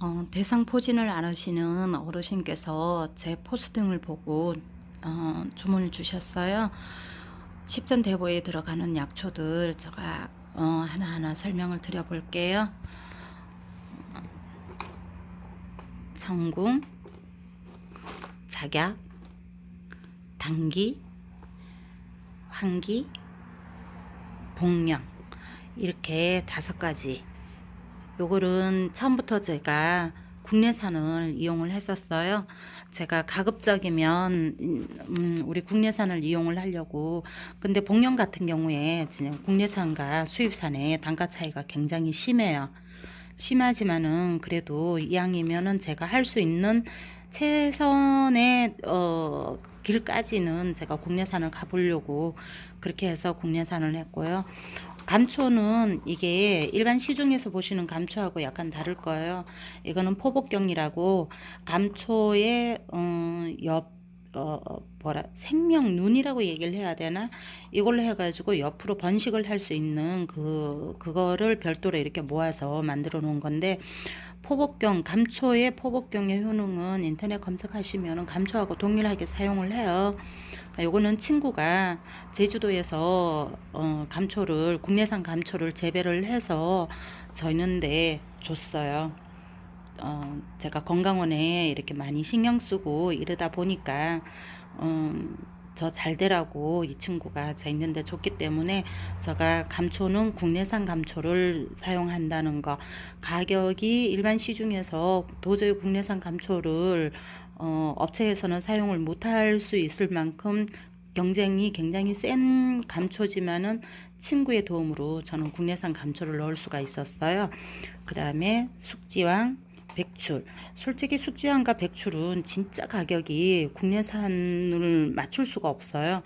어, 대상 포진을 앓으시는 어르신께서 제 포스팅을 보고 어, 주문을 주셨어요. 십전 대보에 들어가는 약초들 제가 어, 하나하나 설명을 드려볼게요. 청궁, 작약, 당기, 환기, 복령 이렇게 다섯 가지 요거는 처음부터 제가 국내산을 이용을 했었어요. 제가 가급적이면 음, 우리 국내산을 이용을 하려고 근데 복령 같은 경우에 국내산과 수입산의 단가 차이가 굉장히 심해요. 심하지만은 그래도 이왕이면은 제가 할 수 있는 최선의 어 길까지는 제가 국내산을 가보려고 그렇게 해서 국내산을 했고요. 감초는 이게 일반 시중에서 보시는 감초하고 약간 다를 거예요. 이거는 포복경이라고 감초의 어, 옆 어, 뭐라 생명 눈이라고 얘기를 해야 되나 이걸로 해가지고 옆으로 번식을 할 수 있는 그 그거를 별도로 이렇게 모아서 만들어 놓은 건데 포복경 감초의 포복경의 효능은 인터넷 검색하시면은 감초하고 동일하게 사용을 해요. 그러니까 요거는 친구가 제주도에서 어, 감초를 국내산 감초를 재배를 해서 저희는데 줬어요. 어, 제가 건강원에 이렇게 많이 신경 쓰고 이러다 보니까 음, 저 잘 되라고 이 친구가 저 있는데 줬기 때문에 제가 감초는 국내산 감초를 사용한다는 거 가격이 일반 시중에서 도저히 국내산 감초를 어, 업체에서는 사용을 못할 수 있을 만큼 경쟁이 굉장히 센 감초지만은 친구의 도움으로 저는 국내산 감초를 넣을 수가 있었어요. 그 다음에 숙지왕, 백출. 솔직히 숙지왕과 백출은 진짜 가격이 국내산을 맞출 수가 없어요.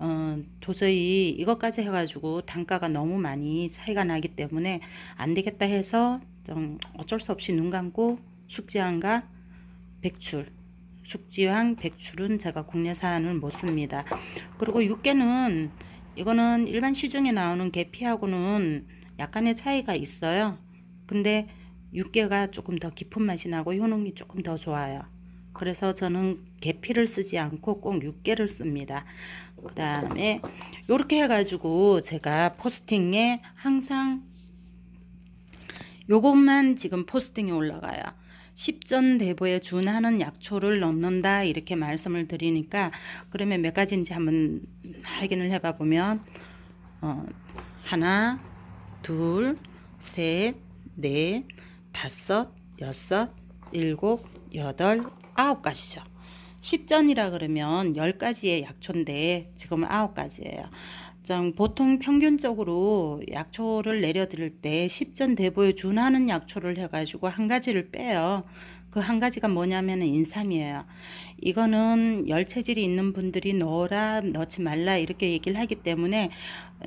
어, 도저히 이것까지 해가지고 단가가 너무 많이 차이가 나기 때문에 안 되겠다 해서 좀 어쩔 수 없이 눈 감고 숙지왕과 백출. 숙지왕, 백출은 제가 국내산을 못 씁니다. 그리고 육개는 이거는 일반 시중에 나오는 계피하고는 약간의 차이가 있어요. 근데 육개가 조금 더 깊은 맛이 나고 효능이 조금 더 좋아요. 그래서 저는 계피를 쓰지 않고 꼭 육개를 씁니다. 그 다음에 이렇게 해가지고 제가 포스팅에 항상 요것만 지금 포스팅이 올라가요. 십전 대보에 준하는 약초를 넣는다 이렇게 말씀을 드리니까 그러면 몇 가지인지 한번 확인을 해봐 보면 어, 하나 둘 셋 넷 다섯 여섯 일곱 여덟 아홉 가지죠. 십전이라 그러면 열 가지의 약초인데 지금은 아홉 가지예요. 좀 보통 평균적으로 약초를 내려드릴 때 십전 대보에 준하는 약초를 해가지고 한 가지를 빼요. 그 한 가지가 뭐냐면 인삼이에요. 이거는 열 체질이 있는 분들이 넣어라, 넣지 말라 이렇게 얘기를 하기 때문에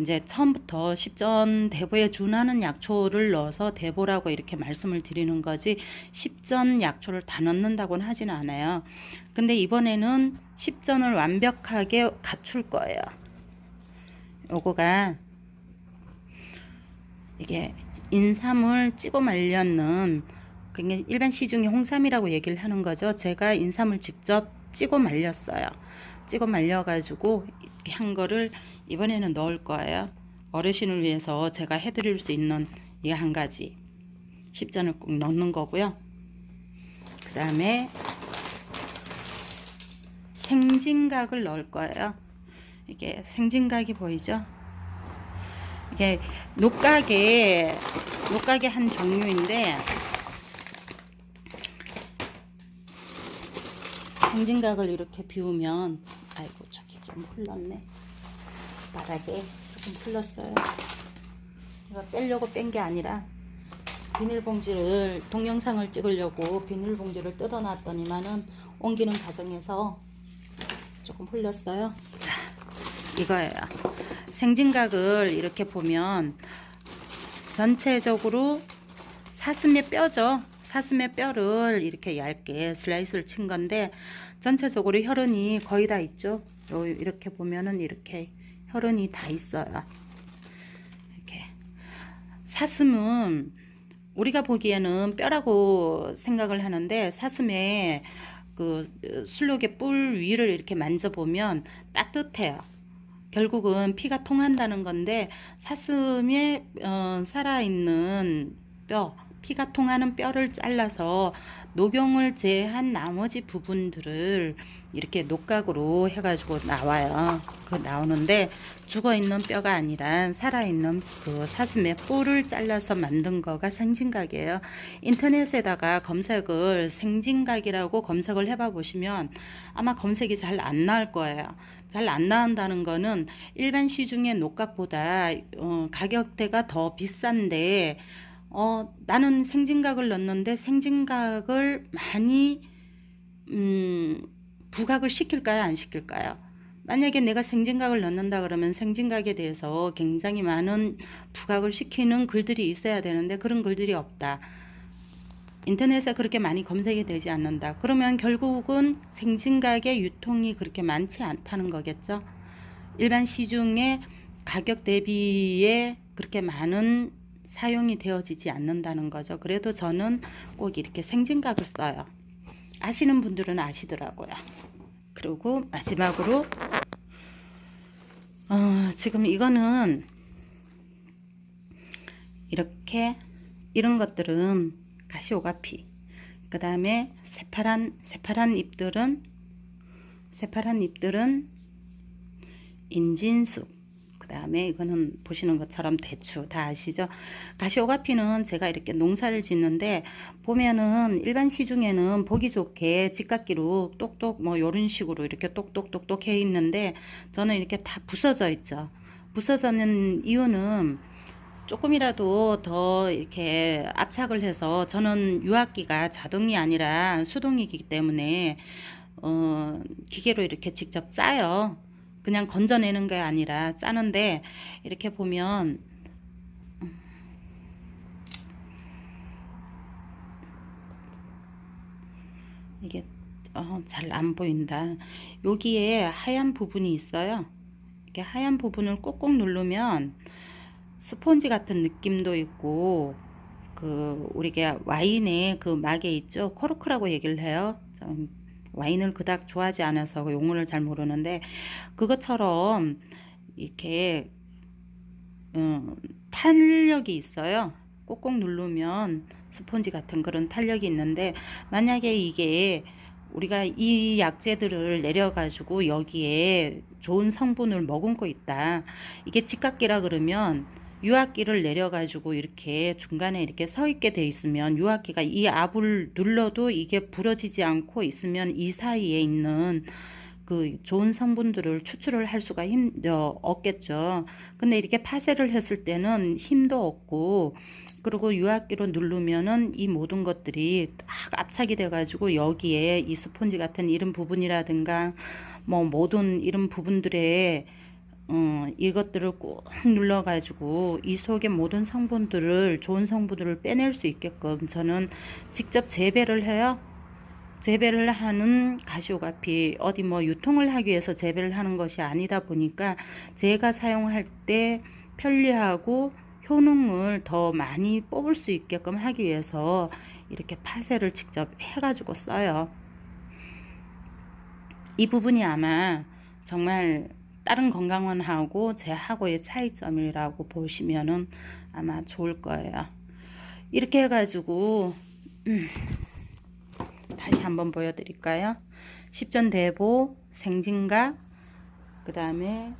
이제 처음부터 십전 대보에 준하는 약초를 넣어서 대보라고 이렇게 말씀을 드리는 거지 십전 약초를 다 넣는다고는 하지는 않아요. 근데 이번에는 십전을 완벽하게 갖출 거예요. 요거가 이게 인삼을 찍어 말렸는 일반 시중에 홍삼이라고 얘기를 하는 거죠. 제가 인삼을 직접 찍어 말렸어요. 찍어 말려가지고 한 거를 이번에는 넣을 거예요. 어르신을 위해서 제가 해드릴 수 있는 이 한 가지 십전을 꼭 넣는 거고요. 그 다음에 생진각을 넣을 거예요. 이게 생진각이 보이죠? 이게 녹각의 녹각의 한 종류인데 생진각을 이렇게 비우면 아이고 저기 좀 흘렀네. 바닥에 조금 흘렀어요. 이거 빼려고 뺀 게 아니라 비닐봉지를 동영상을 찍으려고 비닐봉지를 뜯어놨더니만은 옮기는 과정에서 조금 흘렸어요. 자 이거예요. 생진각을 이렇게 보면 전체적으로 사슴의 뼈죠. 사슴의 뼈를 이렇게 얇게 슬라이스를 친 건데 전체적으로 혈흔이 거의 다 있죠. 요 이렇게 보면은 이렇게 혈흔이 다 있어요. 이렇게 사슴은 우리가 보기에는 뼈라고 생각을 하는데 사슴의 그 술록의 뿔 위를 이렇게 만져보면 따뜻해요. 결국은 피가 통한다는 건데 사슴의 어, 살아있는 뼈, 피가 통하는 뼈를 잘라서 녹용을 제한 나머지 부분들을 이렇게 녹각으로 해가지고 나와요. 그 나오는데 죽어 있는 뼈가 아니라 살아 있는 그 사슴의 뿔을 잘라서 만든 거가 생진각이에요. 인터넷에다가 검색을 생진각이라고 검색을 해봐 보시면 아마 검색이 잘 안 나올 거예요. 잘 안 나온다는 거는 일반 시중의 녹각보다 어, 가격대가 더 비싼데 어, 나는 생진각을 넣었는데 생진각을 많이 음, 부각을 시킬까요? 안 시킬까요? 만약에 내가 생진각을 넣는다 그러면 생진각에 대해서 굉장히 많은 부각을 시키는 글들이 있어야 되는데 그런 글들이 없다. 인터넷에 그렇게 많이 검색이 되지 않는다. 그러면 결국은 생진각의 유통이 그렇게 많지 않다는 거겠죠. 일반 시중에 가격 대비에 그렇게 많은 사용이 되어지지 않는다는 거죠. 그래도 저는 꼭 이렇게 생진각을 써요. 아시는 분들은 아시더라고요. 그리고 마지막으로 어, 지금 이거는 이렇게 이런 것들은 가시오가피 그 다음에 새파란 새파란 잎들은 새파란 잎들은 인진숙 그 다음에 이거는 보시는 것처럼 대추 다 아시죠? 가시오가피는 제가 이렇게 농사를 짓는데 보면은 일반 시중에는 보기 좋게 직각기로 똑똑 뭐 요런 식으로 이렇게 똑똑똑똑 해 있는데 저는 이렇게 다 부서져 있죠. 부서져는 이유는 조금이라도 더 이렇게 압착을 해서 저는 유압기가 자동이 아니라 수동이기 때문에 어, 기계로 이렇게 직접 짜요. 그냥 건져내는 게 아니라 짜는데 이렇게 보면 이게 어, 잘 안 보인다. 여기에 하얀 부분이 있어요. 이렇게 하얀 부분을 꾹꾹 누르면 스폰지 같은 느낌도 있고 그 우리가 와인의 그 막에 있죠 코르크라고 얘기를 해요. 좀 와인을 그닥 좋아하지 않아서 그 용어를 잘 모르는데 그것처럼 이렇게 음, 탄력이 있어요. 꼭꼭 누르면 스폰지 같은 그런 탄력이 있는데 만약에 이게 우리가 이 약재들을 내려가지고 여기에 좋은 성분을 머금고 있다. 이게 직각기라 그러면 유압기를 내려가지고 이렇게 중간에 이렇게 서 있게 돼 있으면 유압기가 이 압을 눌러도 이게 부러지지 않고 있으면 이 사이에 있는 그 좋은 성분들을 추출을 할 수가 힘, 어, 없겠죠. 근데 이렇게 파쇄를 했을 때는 힘도 없고, 그리고 유압기로 누르면은 이 모든 것들이 딱 압착이 돼가지고 여기에 이 스폰지 같은 이런 부분이라든가 뭐 모든 이런 부분들에 어, 이것들을 꾹 눌러가지고 이 속의 모든 성분들을 좋은 성분들을 빼낼 수 있게끔 저는 직접 재배를 해요. 재배를 하는 가시오가피 어디 뭐 유통을 하기 위해서 재배를 하는 것이 아니다 보니까 제가 사용할 때 편리하고 효능을 더 많이 뽑을 수 있게끔 하기 위해서 이렇게 파쇄를 직접 해가지고 써요. 이 부분이 아마 정말 다른 건강원하고 제하고의 차이점이라고 보시면은 아마 좋을 거예요. 이렇게 해가지고 음, 다시 한번 보여드릴까요? 십전대보, 생진각, 그 다음에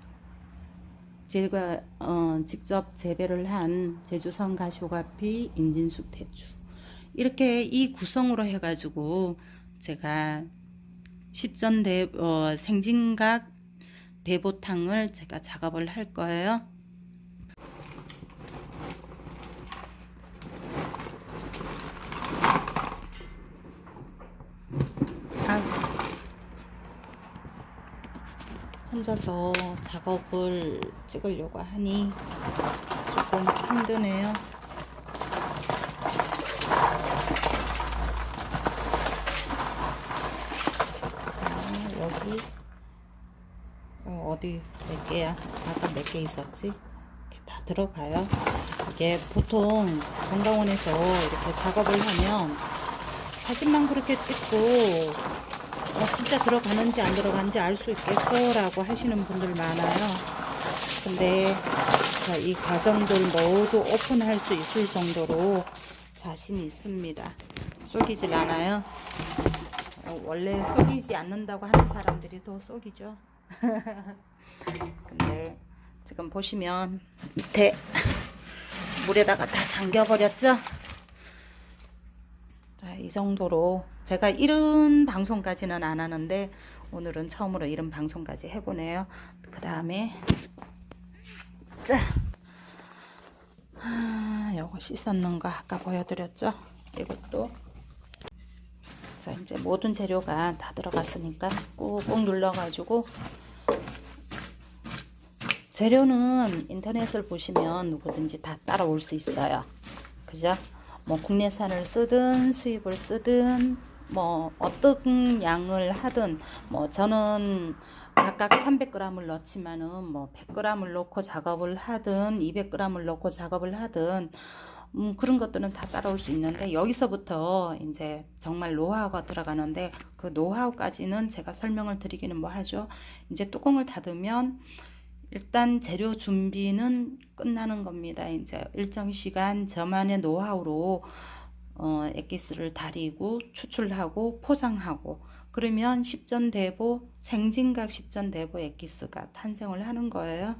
제가 어, 직접 재배를 한 제주성 가시오가피, 인진숙 대추 이렇게 이 구성으로 해가지고 제가 십전대 어, 생진각 대보탕을 제가 작업을 할 거예요. 아, 혼자서 작업을 찍으려고 하니 조금 힘드네요. 자, 여기 어, 어디 몇 개야? 아까 몇 개 있었지? 이렇게 다 들어가요. 이게 보통 건강원에서 이렇게 작업을 하면 사진만 그렇게 찍고 어, 진짜 들어가는지 안 들어가는지 알 수 있겠어 라고 하시는 분들 많아요. 근데 자, 이 과정들 모두 오픈할 수 있을 정도로 자신이 있습니다. 속이질 않아요. 어, 원래 속이지 않는다고 하는 사람들이 더 속이죠. 근데 지금 보시면 밑에 물에다가 다 잠겨 버렸죠? 자, 이 정도로 제가 이런 방송까지는 안 하는데 오늘은 처음으로 이런 방송까지 해보네요. 그 다음에 자, 아, 요거 씻었는 거 아까 보여드렸죠? 이것도 자 이제 모든 재료가 다 들어갔으니까 꾹꾹 눌러가지고 재료는 인터넷을 보시면 누구든지 다 따라올 수 있어요. 그죠? 뭐 국내산을 쓰든 수입을 쓰든 뭐 어떤 양을 하든 뭐 저는 각각 300g을 넣지만은 뭐 100g을 넣고 작업을 하든 200g을 넣고 작업을 하든 음, 그런 것들은 다 따라올 수 있는데 여기서부터 이제 정말 노하우가 들어가는데 그 노하우까지는 제가 설명을 드리기는 뭐 하죠. 이제 뚜껑을 닫으면 일단 재료 준비는 끝나는 겁니다. 이제 일정 시간 저만의 노하우로 어, 엑기스를 다리고 추출하고 포장하고 그러면 십전대보 생진각 십전대보 엑기스가 탄생을 하는 거예요.